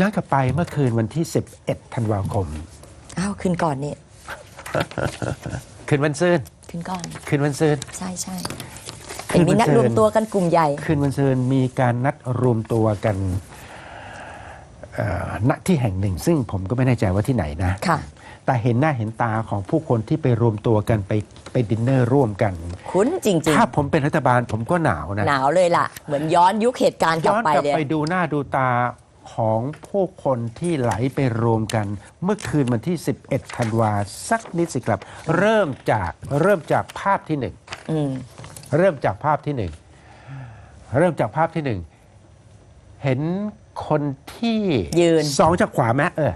ย้อนกลับไปเมื่อคืนวันที่ 11ธันวาคม อ้าวคืนก่อนนี่คืนวันซืนคืนก่อน คืนวันซืนใช่ใช่คืเห็นนมีนัดวันเสาร์รวมตัวกันกลุ่มใหญ่ คืนวันซืนมีการนัดรวมตัวกันเอ่อณที่แห่งหนึ่ง ซึ่งผมก็ไม่แน่ใจว่าที่ไหนนะค่ะแต่เห็นหน้าเห็นตาของผู้คนที่ไปรวมตัวกันไปไปดินเนอร์ร่วมกัน คุ้นจริงถ้าผมเป็นรัฐบาลผมก็หนาวนะๆหนาวเลยล่ะ เหมือนย้อนยุคเหตุการณ์กลัย้บอนไปกลับเลยไปดูหน้าดูตา ของผู้คนที่ไหลไปรวมกัน เมื่อคืนวันที่ 11ธันวาสักนิดสิครับ เริ่มจากเริ่มจากภาพที่หนึ่งอืมเริ่มจากภาพที่หนึ่งเริ่มจากภาพที่หนึ่งเห็นคนที่ยืน สองจากขวาไหมเออ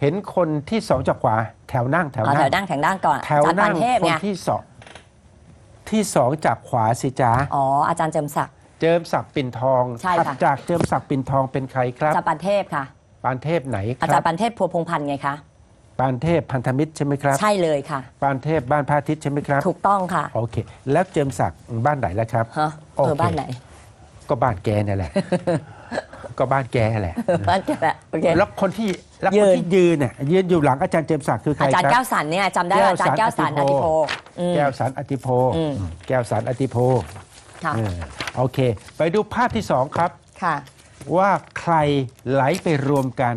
เห็นคนที่สองจากขวา แถวนั่งแถวเอานั่แถงวนั่งแถวนั่งก่อนแถวอาจารย์นั่ปางนเทพคนไงที่สองที่สองจากขวาสิจ้า อ๋ออาจารย์เจิมศักดิ์ เจิมศักดิ์ปิ่นทองใช่ถัดค่ะจากเจิมศักดิ์ปิ่นทองเป็นใครคอารับจารย์ปานเทพค่ะ ปานเทพไหนคอารัจารบย์ปานเทพพัวพงพันธ์ไงคะปานเทพพันธมิตรใช่ไหมครับ ใช่เลยค่ะ ปานเทพบ้านพระอาทิตย์ใช่ไหมครับ ถูกต้องค่ะโอเค แล้วเจิมศักดิ์บ้านไหนแล้วครับฮะโอเอเคอบ้านไหน ก็บ้านแกนี่แหละ ก็บ้านแกแหละ บ้านแกแหละโอเค แล้วคนที่แล้วยืคน นที่ยืนเนี่ยยืนอยู่หลังอาจารย์เจมส์ศักดิ์คือใครอาจารย์คแก้รับ วสันเนี่ยจำได้ว่าอาจารย์แก้วสันอธิโพอืม แก้วสันอติโพอืมแก้วสันอติโพ ค่ะ เออโอเค ไปดูภาพที่สองครับ ค่ะ ว่าใครไหลไปรวมกัน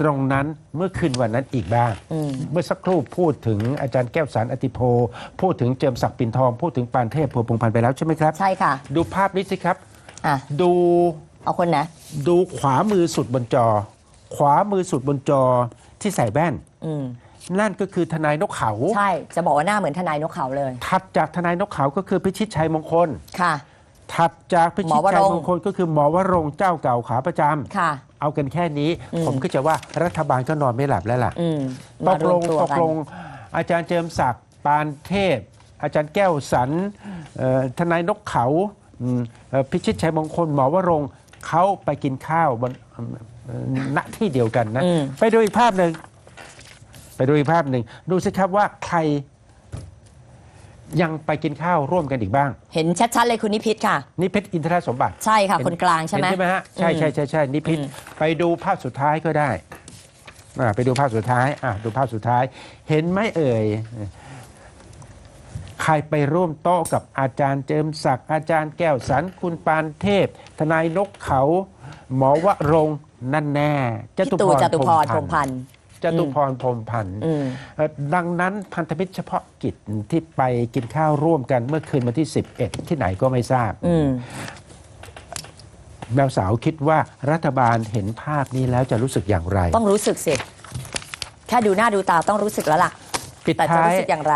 ตรงนั้นเมื่อคืนวันนั้นอีกบ้างอืมเมื่อสักครู่พูดถึงอาจารย์แก้วสารอติโพ พูดถึงเจิมศักดิ์ปิ่นทอง พูดถึงปานเทพพัวพงพันธ์ไปแล้วใช่ไหมครับ ใช่ค่ะ ดูภาพนี้สิครับ อะ ดูเอาคนไหนดูขวามือสุดบนจอ ขวามือสุดบนจอที่ใส่แว่น อืม นั่นก็คือทนายนกเขาใช่ จะบอกว่าหน้าเหมือนทนายนกเขาเลย ถัดจากทนายนกเขาก็คือพิชิตชัยมงคล ค่ะ ถัดจากพิชิตหมอวชัรยงค์มงคลก็คือหมอวรงค์เจ้าเก่าขาประจำค่ะ เอากันแค่นี้อืมผมก็จะว่ารัฐบาลก็นอนไม่หลับแล้วล่ะอืมตมากรลวมงตัวตกกันลง อาจารย์เจิมศักดิ์ปานเทพ อาจารย์แก้วสันเอ่อทนายนกเขาอืมเอ่อพิชิตชัยมงคล หมอวรงค์เขาไปกินข้าวบนเอ่อณที่เดียวกันนะอืมไปดูอีกภาพหนึ่ง ไปดูอีกภาพหนึ่ง ดูสิครับว่าใครยังไปกินข้าวร่วมกันอีกบ้าง เห็นชัดๆเลยคุณนิพิษค่ะนี่เพชรอินทรสมบัติใช่ค่ะเห็คนกลางใช่ไหมเนใช่ไหมฮะใช่ใช่ใช่ใช่นิพิษอืมไปดูภาพสุดท้ายก็ได้อ่าไปดูภาพสุดท้ายอะดูภาพสุดท้าย เห็นไหมเอ่ยใครไปร่วมโต๊ะกับอาจารย์เจิมศักดิ์อาจารย์แก้วสันคุณปานเทพ ทนายนกเขา หมอวรงค์นั่นแน่พี่ตู่จตุพรพรหมพันธ์ จตุพรพรหมพันธ์อืมเอ่อดังนั้นพันธมิตรเฉพาะกิจที่ไปกินข้าวร่วมกันเมื่อคืนวันที่ 11 ที่ไหนก็ไม่ทราบอืมแมวสาวคิดว่ารัฐบาลเห็นภาพนี้แล้วจะรู้สึกอย่างไร ต้องรู้สึกสิแค่ดูหน้าดูตาต้องรู้สึกแล้วล่ะปิดแต่จะท้ายรู้สึกอย่างไร